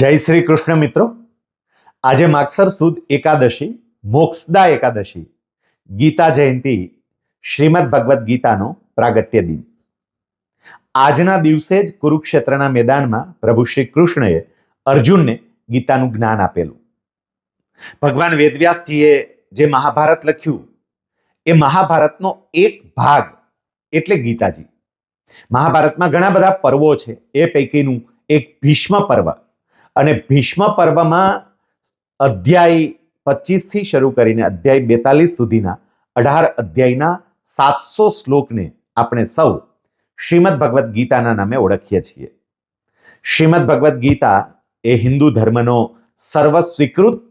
જય શ્રી કૃષ્ણ મિત્રો. આજે માગસર સુદ એકાદશી, મોક્ષદા એકાદશી, ગીતા જયંતિ, શ્રીમદ ભગવદ્ ગીતાનો પ્રાગટ્ય દિન. આજના દિવસે જ કુરુક્ષેત્રના મેદાનમાં પ્રભુ શ્રી કૃષ્ણએ અર્જુનને ગીતાનું જ્ઞાન આપેલું. ભગવાન વેદવ્યાસજીએ જે મહાભારત લખ્યું, એ મહાભારતનો એક ભાગ એટલે ગીતાજી. મહાભારતમાં ઘણા બધા પર્વો છે, એ પૈકીનું એક ભીષ્મ પર્વ. અને ભીષ્મ પર્વમાં અધ્યાય પચીસથી શરૂ કરીને અધ્યાય બેતાલીસ સુધીના અઢાર અધ્યાયના સાતસો શ્લોકને આપણે સૌ શ્રીમદ ભગવદ્ ગીતાના નામે ઓળખીએ છીએ. શ્રીમદ ભગવદ્ ગીતા એ હિન્દુ ધર્મનો સર્વસ્વીકૃત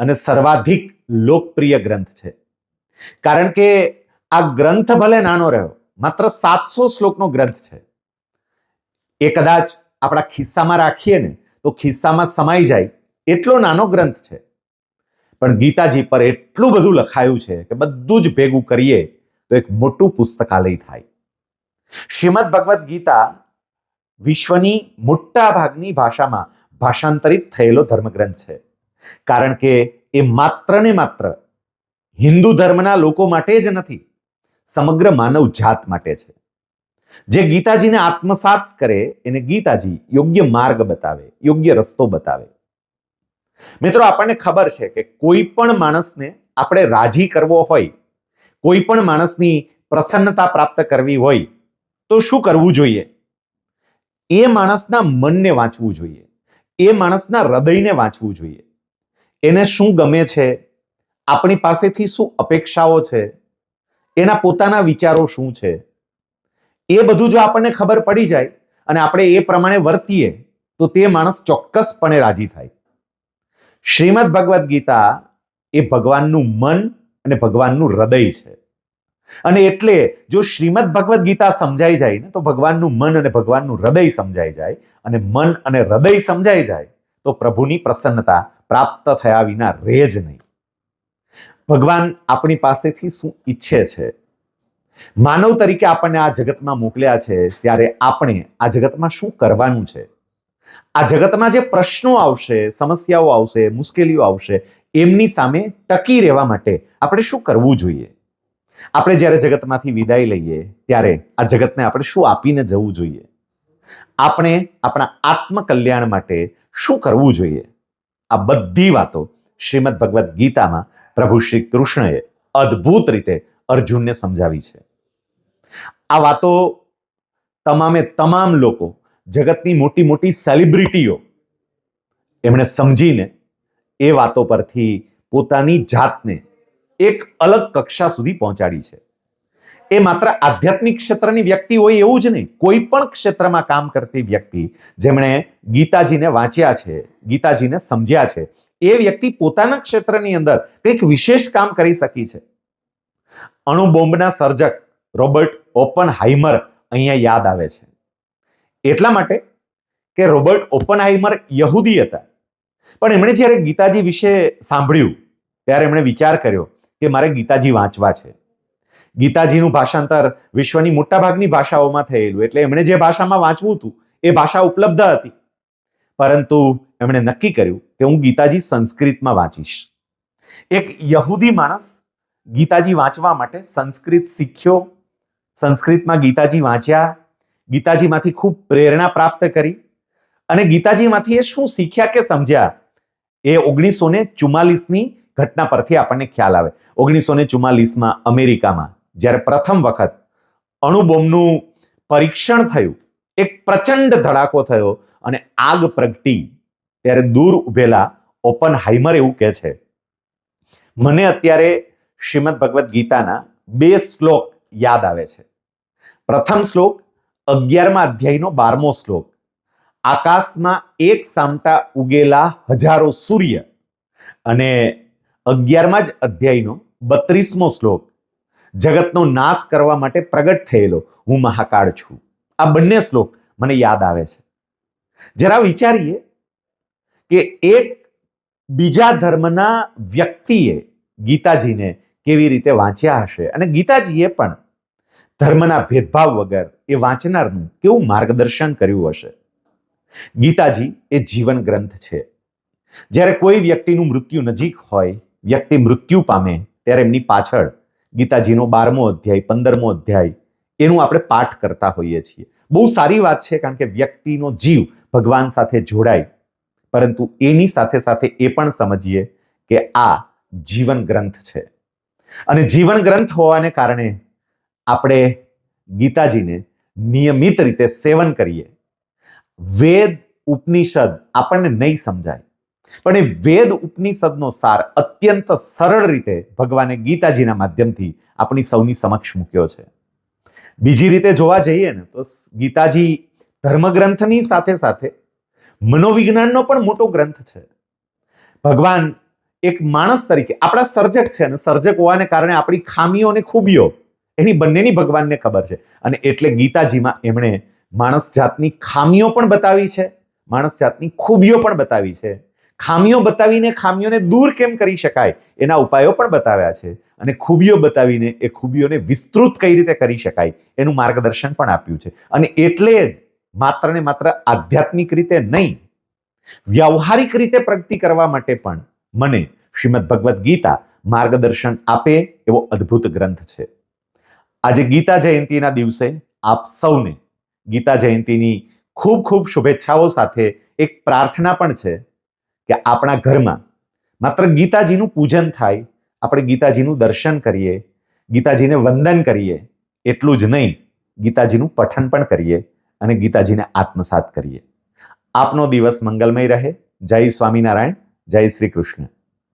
અને સર્વાધિક લોકપ્રિય ગ્રંથ છે. કારણ કે આ ગ્રંથ ભલે નાનો રહ્યો, માત્ર સાતસો શ્લોકનો ગ્રંથ છે. એ કદાચ આપણા ખિસ્સામાં રાખીએ ને તો ખિસ્સામાં સમાઈ જાય. એટલો નાનો ગ્રંથ છે. પણ ગીતાજી પર એટલું બધું લખાયું છે કે બધું જ ભેગું કરીએ તો એક મોટું પુસ્તકાલય થાય. શ્રીમદ ભગવદ્ ગીતા વિશ્વની મોટા ભાગની ભાષામાં ભાષાંતરિત થયેલો ધર્મગ્રંથ છે. કારણ કે એ માત્ર ને માત્ર હિન્દુ ધર્મના લોકો માટે જ નથી, સમગ્ર માનવ જાત માટે છે. જે ગીતાજીને આત્મસાત કરે, એને ગીતાજી યોગ્ય માર્ગ બતાવે, યોગ્ય રસ્તો બતાવે. મિત્રો, આપણને ખબર છે કે કોઈ પણ માણસને આપણે રાજી કરવો હોય, કોઈ પણ માણસની પ્રસન્નતા પ્રાપ્ત કરવી હોય, તો શું કરવું જોઈએ? એ માણસના મનને વાંચવું જોઈએ. એ માણસના હૃદયને વાંચવું જોઈએ. એને શું ગમે છે? આપણી પાસેથી શું અપેક્ષાઓ છે? એના પોતાના વિચારો શું છે? એ બધું જો આપણને ખબર પડી જાય અને આપણે એ પ્રમાણે વર્તીએ, તો તે માણસ ચોક્કસપણે રાજી થાય. શ્રીમદ ભગવદ્ ગીતા એ ભગવાનનું મન અને ભગવાનનું હૃદય છે. અને એટલે જો શ્રીમદ ભગવદ્ ગીતા સમજાઈ જાય ને, તો ભગવાનનું મન અને ભગવાનનું હૃદય સમજાઈ જાય. અને મન અને હૃદય સમજાઈ જાય, તો પ્રભુની પ્રસન્નતા પ્રાપ્ત થયા વિના રહે જ નહીં. ભગવાન આપણી પાસેથી શું ઈચ્છે છે? માનવ તરીકે આપણને આ જગતમાં મોકલ્યા છે ત્યારે આપણે આ જગતમાં શું કરવાનું છે? આ જગતમાં જે પ્રશ્નો આવશે, સમસ્યાઓ આવશે, મુશ્કેલીઓ આવશે, એમની સામે ટકી રહેવા માટે આપણે શું કરવું જોઈએ? આપણે જ્યારે જગતમાંથી વિદાય લઈએ ત્યારે આ જગતને આપણે શું આપીને જવું જોઈએ? આપણે આપણા આત્મકલ્યાણ માટે શું કરવું જોઈએ? આ બધી વાતો શ્રીમદ ભગવદ્ ગીતામાં પ્રભુ શ્રી કૃષ્ણએ અદ્ભુત રીતે અર્જુનને સમજાવી છે. આ વાતો તમામે તમામ લોકો, જગતની મોટી મોટી સેલિબ્રિટીઓ એમણે સમજીને એ વાતો પરથી પોતાની જાતને એક અલગ કક્ષા સુધી પહોંચાડી છે. એ માત્ર આધ્યાત્મિક ક્ષેત્રની વ્યક્તિ હોય એવું જ નહીં, કોઈ પણ ક્ષેત્રમાં કામ કરતી વ્યક્તિ, જેમણે ગીતાજીને વાંચ્યા છે, ગીતાજીને સમજ્યા છે, એ વ્યક્તિ પોતાના ક્ષેત્રની અંદર કંઈક વિશેષ કામ કરી શકી છે. અણુબોમ્બના સર્જક રોબર્ટ ઓપન હાઇમર અહીંયા યાદ આવે છે. એટલા માટે કે રોબર્ટ ઓપન હાઇમર યહૂદી હતા. પણ એમણે જ્યારે ગીતાજી વિશે સાંભળ્યું, ત્યારે એમણે વિચાર કર્યો કે મારે ગીતાજી વાંચવા છે. ગીતાજીનું ભાષાંતર વિશ્વની મોટાભાગની ભાષાઓમાં થયેલું, એટલે એમણે જે ભાષામાં વાંચવું હતું, એ ભાષા ઉપલબ્ધ હતી. પરંતુ એમણે નક્કી કર્યું કે હું ગીતાજી સંસ્કૃતમાં વાંચીશ. એક યહૂદી માણસ ગીતાજી વાંચવા માટે સંસ્કૃત શીખ્યો, સંસ્કૃતમાં ગીતાજી વાંચ્યા, ગીતાજીમાંથી ખૂબ પ્રેરણા પ્રાપ્ત કરી અને ગીતાજીમાંથી એ શું શીખ્યા કે સમજ્યા? એ ઓગણીસો ને ચુમ્માલીસની ઘટના પરથી આપણને ખ્યાલ આવે. ઓગણીસો ને ચુમ્માલીસમાં અમેરિકામાં જ્યારે પ્રથમ વખત અણુબોમ્બનું પરીક્ષણ થયું, એક પ્રચંડ ધડાકો થયો અને આગ પ્રગટી, ત્યારે દૂર ઉભેલા ઓપન હાઈમર એવું કહે છે. મને અત્યારે શ્રીમદ ભગવદ્ ગીતાના બે શ્લોક યાદ આવે છે. પ્રથમ શ્લોક, અગિયારમા અધ્યાયનો બારમો શ્લોક. આકાશમાં એક સામટા ઉગેલા હજારો સૂર્ય અને અગિયારમા જ અધ્યાયનો બત્રીસમો શ્લોક, જગતનો નાશ કરવા માટે પ્રગટ થયેલો હું મહાકાળ છું. આ બંને શ્લોક મને યાદ આવે છે. જરા વિચારીએ કે એક બીજા ધર્મના વ્યક્તિએ ગીતાજીને કેવી રીતે વાંચ્યા હશે? અને ગીતાજીએ પણ ધર્મના ભેદભાવ વગર એ વાંચનારનું કેવું માર્ગદર્શન કર્યું હશે? ગીતાજી એ જીવન ગ્રંથ છે. જ્યારે કોઈ વ્યક્તિનું મૃત્યુ નજીક હોય, વ્યક્તિ મૃત્યુ પામે, ત્યારે એમની પાછળ ગીતાજીનો બારમો અધ્યાય, પંદરમો અધ્યાય એનું આપણે પાઠ કરતા હોઈએ છીએ. બહુ સારી વાત છે કારણ કે વ્યક્તિનો જીવ ભગવાન સાથે જોડાય. પરંતુ એની સાથે સાથે એ પણ સમજીએ કે આ જીવન ગ્રંથ છે. અને જીવન ગ્રંથ હોવાને કારણે આપણે ગીતાજીને નિયમિત રીતે સેવન કરીએ. વેદ ઉપનિષદ આપણને નહીં સમજાય. પણ એ વેદ ઉપનિષદનો સાર અત્યંત સરળ રીતે ભગવાને ગીતાજીના માધ્યમથી આપણી સૌની સમક્ષ મૂક્યો છે. બીજી રીતે જોવા જઈએ ને તો ગીતાજી ધર્મગ્રંથની સાથે સાથે મનોવિજ્ઞાનનો પણ મોટો ગ્રંથ છે. ભગવાન એક માણસ તરીકે, આપણા સર્જક છે અને સર્જક હોવાને કારણે આપણી ખામીઓ અને ખૂબીઓ, એની બંનેની ભગવાનને ખબર છે. અને એટલે ગીતાજીમાં એમણે માણસ જાતની ખામીઓ પણ બતાવી છે, માણસ જાતની ખૂબીઓ પણ બતાવી છે. ખામીઓ બતાવીને ખામીઓને દૂર કેમ કરી શકાય? એના ઉપાયો પણ બતાવ્યા છે. અને ખૂબીઓ બતાવીને એ ખૂબીઓને વિસ્તૃત કઈ રીતે કરી શકાય? એનું માર્ગદર્શન પણ આપ્યું છે. અને એટલે જ માત્ર ને માત્ર આધ્યાત્મિક રીતે નહીં, વ્યવહારિક રીતે પ્રગતિ કરવા માટે પણ મને શ્રીમદ ભગવદ્ ગીતા માર્ગદર્શન આપે એવો અદ્ભુત ગ્રંથ છે. આજે ગીતા જયંતિના દિવસે આપ સૌને ગીતા જયંતિની ખૂબ ખૂબ શુભેચ્છાઓ સાથે એક પ્રાર્થના પણ છે કે આપણા ઘરમાં માત્ર ગીતાજીનું પૂજન થાય, આપણે ગીતાજીનું દર્શન કરીએ, ગીતાજીને વંદન કરીએ, એટલું જ નહીં, ગીતાજીનું પઠન પણ કરીએ અને ગીતાજીને આત્મસાત કરીએ. આપનો દિવસ મંગલમય રહે. જય સ્વામિનારાયણ. જય શ્રી કૃષ્ણ.